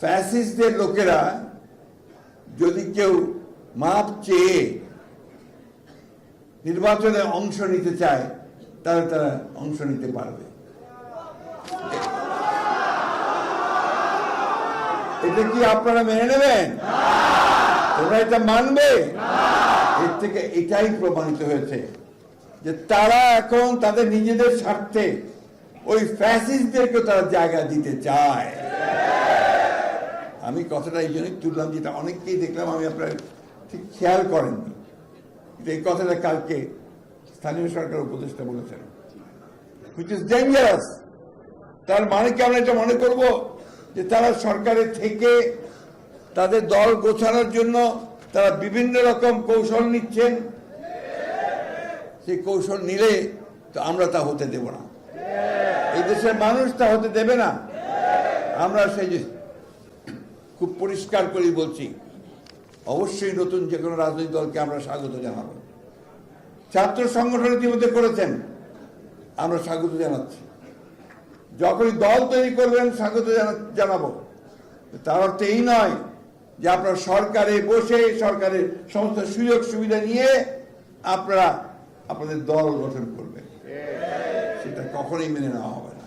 ফ্যাসিস্টদের লোকেরা যদি কেউ মাপ চেয়ে নির্বাচনে অংশ নিতে চায়, তাহলে তারা অংশ নিতে পারবে। এটা কি আপনারা মেনে নেবেন? তোমরা এটা মানবে? এর থেকে এটাই প্রমাণিত হয়েছে যে তারা এখন তাদের নিজেদের স্বার্থে ওই ফ্যাসিস্টদেরকে তারা জায়গা দিতে চায়। আমি কথাটা এই জন্যই তুললাম যেটা অনেককেই দেখলাম, আমি আপনার ঠিক খেয়াল করেননি। কিন্তু এই কথাটা কালকে স্থানীয় সরকার উপদেষ্টা বলেছেন। হুইচ ইজ ডেঞ্জারাস তার মানে কি আমরা এটা মনে করব? যে তারা সরকারে থেকে তাদের দল গোছানোর জন্য তারা বিভিন্ন রকম কৌশল নিচ্ছেন। সেই কৌশল নিলে তো আমরা তা হতে দেব না। এই দেশের মানুষ তা হতে দেবে না। আমরা সেই খুব পরিষ্কার করেই বলছি, অবশ্যই নতুন যে কোনো রাজনৈতিক দলকে আমরা স্বাগত জানাব। ছাত্র সংগঠন ইতিমধ্যে করেছেন, আমরা স্বাগত জানাচ্ছি। যখনই দল তৈরি করবেন, স্বাগত জানা- জানাব। তার অর্থ এই নয় যে আপনারা সরকারে বসে সরকারের সমস্ত সুযোগ সুবিধা নিয়ে আপনারা আপনাদের দল গঠন করবেন। সেটা কখনোই মেনে নেওয়া হবে